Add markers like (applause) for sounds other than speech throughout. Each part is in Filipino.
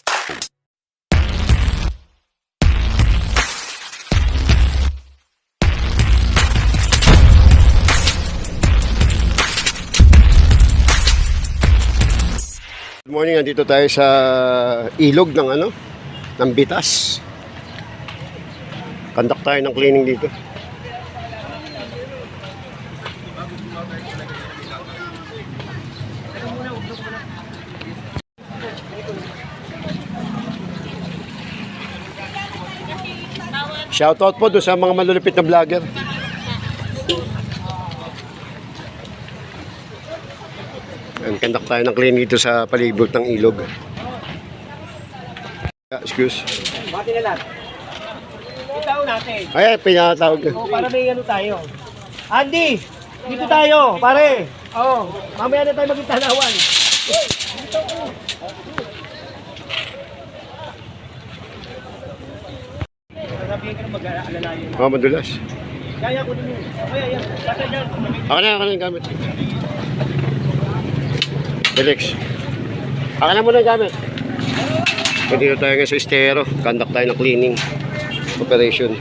Records. Good morning, andito tayo sa ilog ng ano, ng Bitas. Conduct tayo ng cleaning dito. Shoutout po doon sa mga malulupit na vlogger. Ang conduct tayo ng cleaning dito sa palibot ng ilog. Ah, Excuse. Bati na lang. Itaw natin. Ay, pinatawag na. O, para may ano tayo. Andy! Dito tayo, pare. Oo. mamaya na tayo magkitanawan. Sasabihin ka na mag-aalalayo. Oh, madulas. Kaya ko din yun. Kaya yan. Dyan. Ako na, ako na yung gamit. Felix. Ako na muna yung gamit. Dito tayo ngayon sa estero. Conduct tayo ng cleaning operation.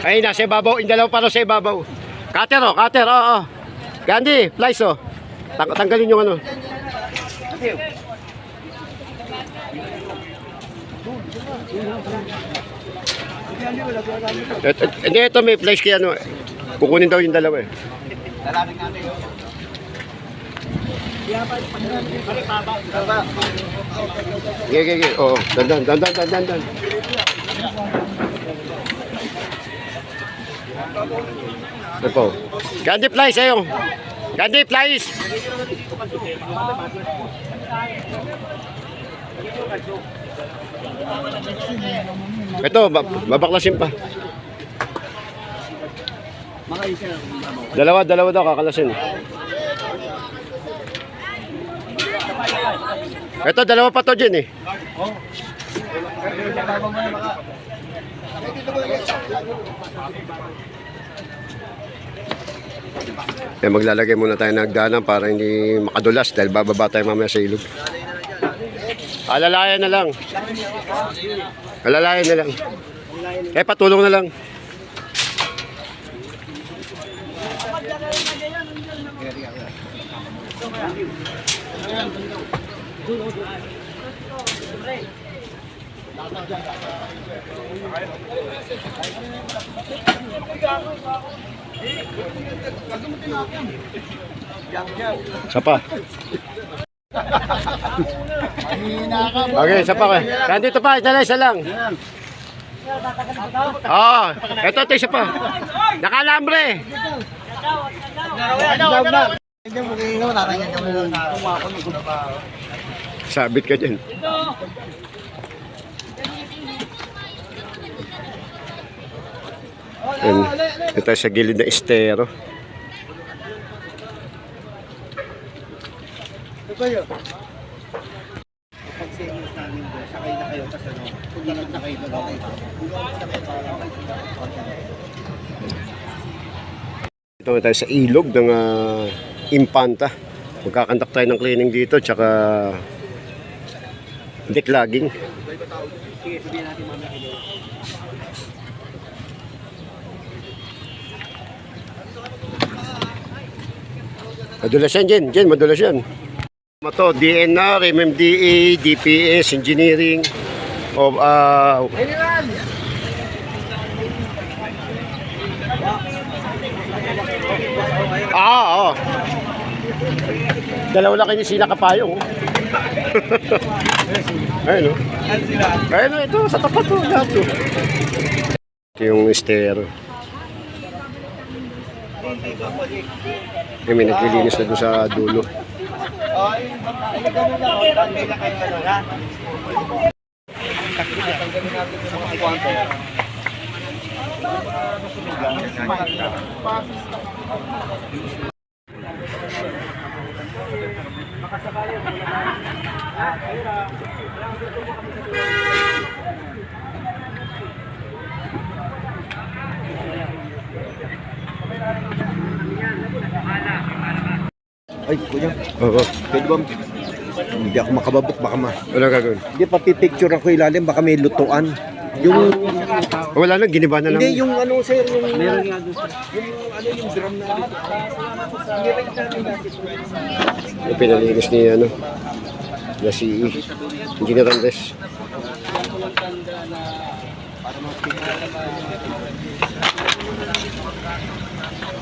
Ay, nasa ibabaw. Yung dalawa para sa ibabaw. Cutter, oh. Cutter, oh, oh. Gandhi, flies, oh. Tang tanggalin yung ano. Et, et, hindi, ito may flies kaya ano. Kukunin daw yung dalawa eh. Sige, sige, sige. Oo, dandan, dandan, dandan, dandan. Ito po. Candy flies sa'yo. Candy flies. Ito, ba- babaklasin pa. Dalawa, dalawa daw kakalasin. Ito, dalawa pa to dyan eh. Eh, maglalagay muna tayo ng hagdanan para hindi makadulas dahil bababa tayo mamaya sa ilog. Alalayan na lang. Alalayan na lang. Eh, patulong na lang. Isa pa. Okay, isa pa. Nandito pa, isa lang, isa lang. Oo, ito, ito, isa pa. Nakalambre. Sabit ka dyan. Yan. Ito sa gilid na estero. Ito tayo sa ilog ng ah, Impanta. Magkakantak tayo ng cleaning dito, tsaka declogging. Madulas yan, Jen. Jen, madulas yan. Ano to? DNR, MMDA, DPS, Engineering, of, uh, Ah, oo. Dalawa lang kayo sila kapayong. (laughs) Ayun, no? Ayun, no, ito, sa tapat to, lahat to. Ito yung. Yung may naglilinis na doon sa dulo. Ay, kuya, Oo. pwede ba Hindi ako makababok, baka ma... Wala gagawin. Hindi, papipicture ako ilalim, baka may lutuan. Yung, Wala na, giniba na lang. hindi, yung ano, sir, yung... Meron nga doon, Yung, ano, yung drum na Yung pinalinis ni ano, na si Engineer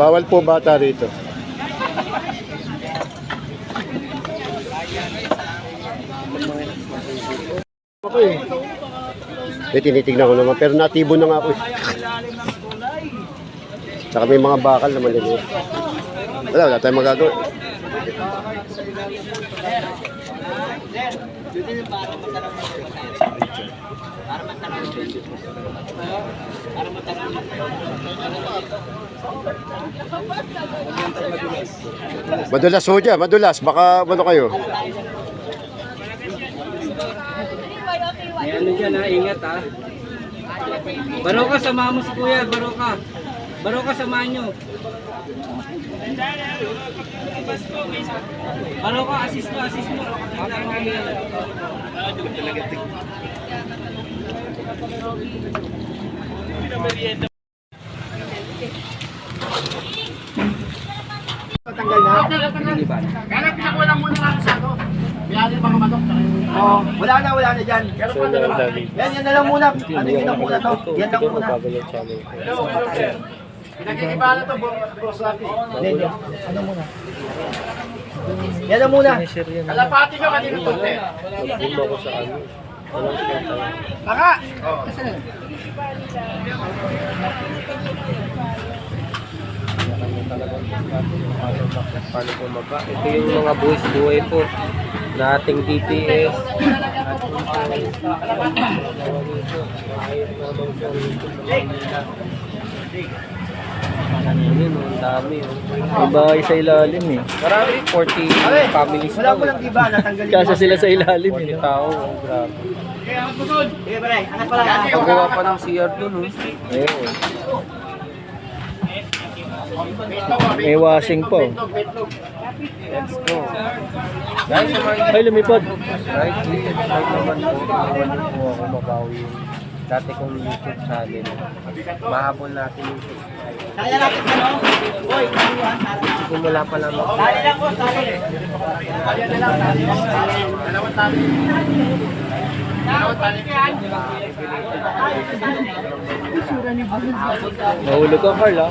Bawal po bata rito. Ako eh. Tinitignan ko naman. Pero natibo na nga ako eh. Tsaka may mga bakal naman din. Wala, wala tayong magagawa. Madulas ho dyan, madulas. Baka ano kayo. May ano dyan ha, ingat ha. Baro ka, samahan mo si kuya, baro ka. Baro ka, samahan nyo. Baro ka, assist mo, assist mo. Oh, wala na, wala na dyan. Yan, yan na lang muna. Ano yun lang muna to? Yan lang muna. Pinag-iibahan to, boss Rafi. Ano muna? Yan lang muna. Kalapati nyo kanina to, te. Baka! Paano bumaba? Ito yung mga buwis buhay po na ating DPS. Ayun, ang dami. oh. May bahay (laughs) sa ilalim eh. Marami, 40 families Wala daw. mo lang diba, natanggalin Kasa sila sa ilalim 40 eh. tao, oh, grabe. Pagawa pa ng CR dun, oh. Ayun. May washing pa. oh. Let's go. Ay, lumipad. Right, right naman po. Iwan po ako mabawi yung dati kong YouTube channel. Mahabol natin yung Kaya natin ano? Boy, Simula pa lang ako. tali lang po, tali. Tali na lang, tali. Dalawang tali. Dalawang tali. Mahulog ka, Carl ah.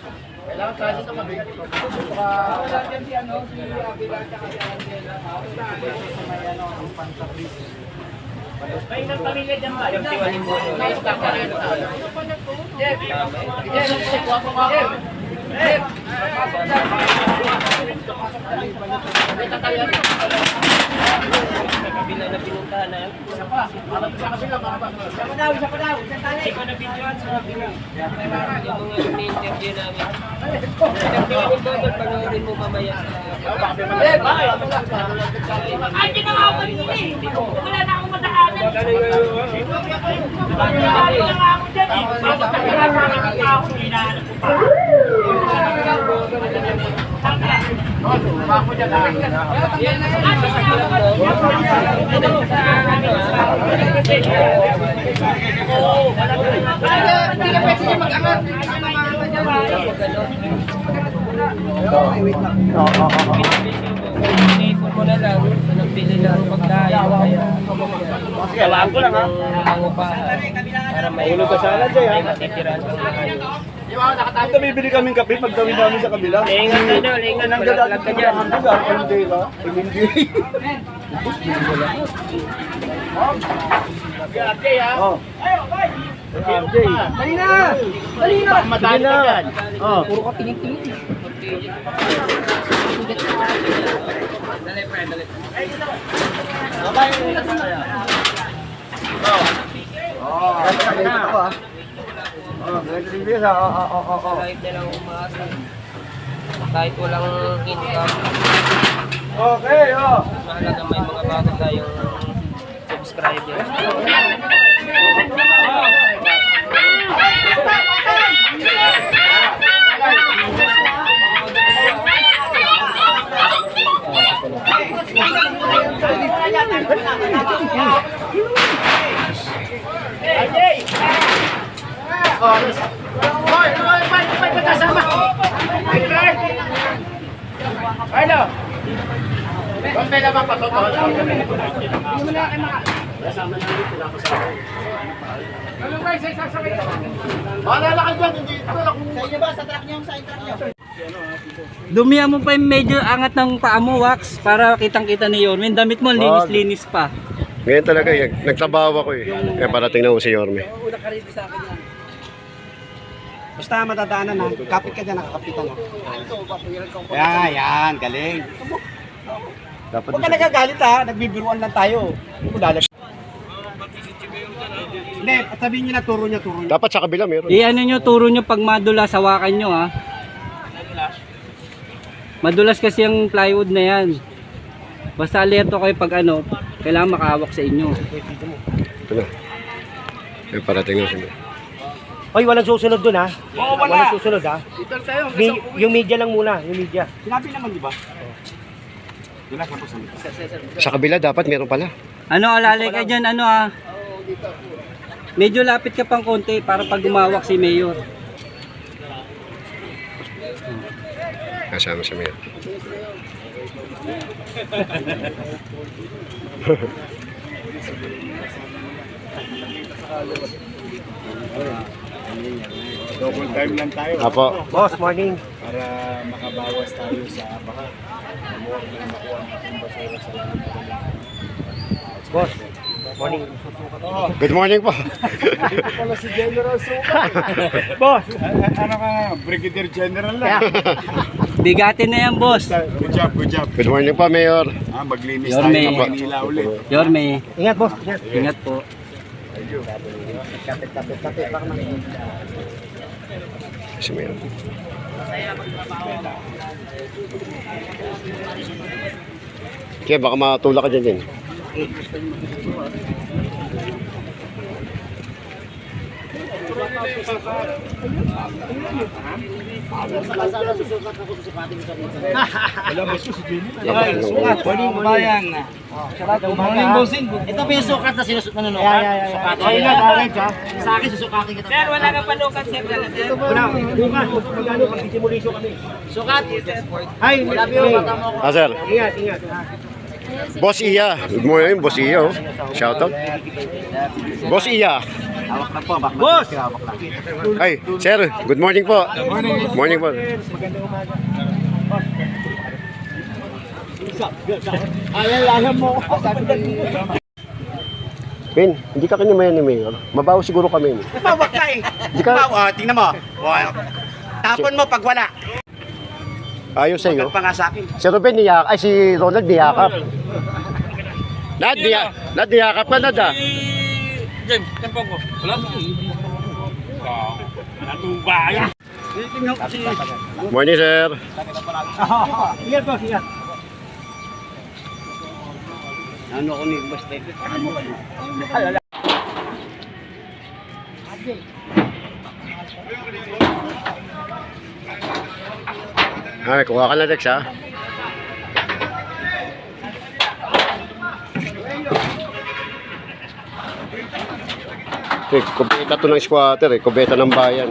Kailangan. May ilang pamilya dyan ba? Mo. Jeff! Jeff! Jeff! Jeff! Kabila na pinuntahan na yun. Isa pa daw, isa pa daw. Isang tali. Ikaw na videoan sa kabila. Yung mga ini-interview namin. Interview ko doon, panoorin mo mamaya sa Jeff! Ay, di na ako kanina eh. Wala na akong matakanan. Wala na ako dyan eh. Basta pinasama ng tao, hinahanap ko pa. Hindi ka pwede mag-angat. Iniipon mo na lang, nabili lang pagkain. Kaya, gawa ko lang ha. Ang upahan. Para may, Mahulog ka sana dyan, ha? may matitirahan kang ayos. Ito bibili kaming kape pag gawin namin sa kabila. Ingat ka doon, ingat. Nang Malaglag gadaan ka dyan. Ang biga, ang biga. Hindi. Oh. RJ. Dali na! Dali na! Madali na. Oh. Puro ka tingin-tingin. Oh, dito ako ah. Oh, ganito din this ah. Oh, oh, oh, oh. Kahit na lang umasa. Kahit walang income, Okay, oh. mahalaga may mga bago tayong subscribers. Dumihan mo pa yung medyo angat ng paa mo, Wax, para kitang-kita ni Yorme. Yung damit mo, linis-linis pa. Ngayon talaga, eh, nagtrabaho ako eh. Kaya parating na ako si Yorme. Basta matadaanan na. Kapit ka dyan, nakakapit ka na. Yan, yan, galing. Dapat Huwag ka nagagalit ha, nagbibiruan lang tayo. Huwag mo dalag. Hindi, at sabihin niyo na turo niya, turo niya. dapat sa kabila meron. I-ano nyo, turo nyo pag madulas, hawakan nyo, ha. Madulas kasi yung plywood na yan. Basta alerto kayo pag ano, kailangan makahawak sa inyo. Ito na. Kaya parating na siya. Hoy, walang susunod dun ha. Oo, wala. Walang susunod ha. Mi- yung media lang muna, yung media. Sinabi naman, di ba? Sa kabila dapat meron pala. Ano, alalay ka dyan, ano ha. Medyo lapit ka pang konti para pag gumawak si Mayor. Kasama siya meron. (laughs) Double time lang tayo Apo. Boss, morning. para makabawas tayo sa baka. Mamuwag na makuha natin basura sa langit. Boss, morning. Good morning po. Pala si General Suka. (laughs) Boss, ano ka, Brigadier General na. Bigatin na yan, boss. Good job, good job. Good morning po, Mayor. Ah, maglinis Yorme. tayo ng Manila ulit. Yorme, ingat boss. Ingat. ingat po. Kapit, kapit, kapit. Baka man. Si Mayor. Kaya baka matulak ka dyan din. Morning, bayan. Morning, bossing. Ito pa yung sukat na sinusot na nunukat. Sukatin. Ay, ingat, ingat, ha. Sa akin, susukatin kita. Sir, wala ka palukat, sir. Wala, bukas, magkano pag simulisyo kami. Sukat. Ay, love you. Ah, sir. Ingat, ingat. ha. Boss Iya. Good morning, Boss Iya. Oh. Shout out. Boss Iya. Hawak lang po, bak. Boss! Hawak lang. Ay, sir. Good morning po. Good morning po. Magandang umaga. Ayaw, ayaw mo. Sabi na Ben, hindi ka kanya mayan ni Mayor. Mabaho siguro kami. Mawag ka eh. Hindi ka Oh, tingnan mo. Wow. Tapon mo pag wala. ayos sa'yo. Huwag pa nga sa akin. Si Ruben niyak, ay si Ronald niyakap. Nad, niya, Nad niyakap ka Nad ah. James, tempo ko. Wala. Natubaya. Morning sir. Ingat boss, ingat. Ano ko ni Boss David? Ay, kuha ka na Dex ha. Eh, kubeta to ng squatter eh. Kubeta ng bayan.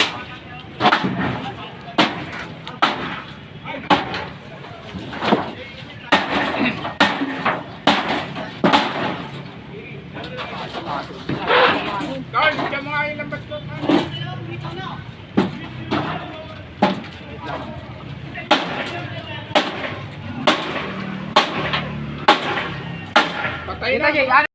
Patay na.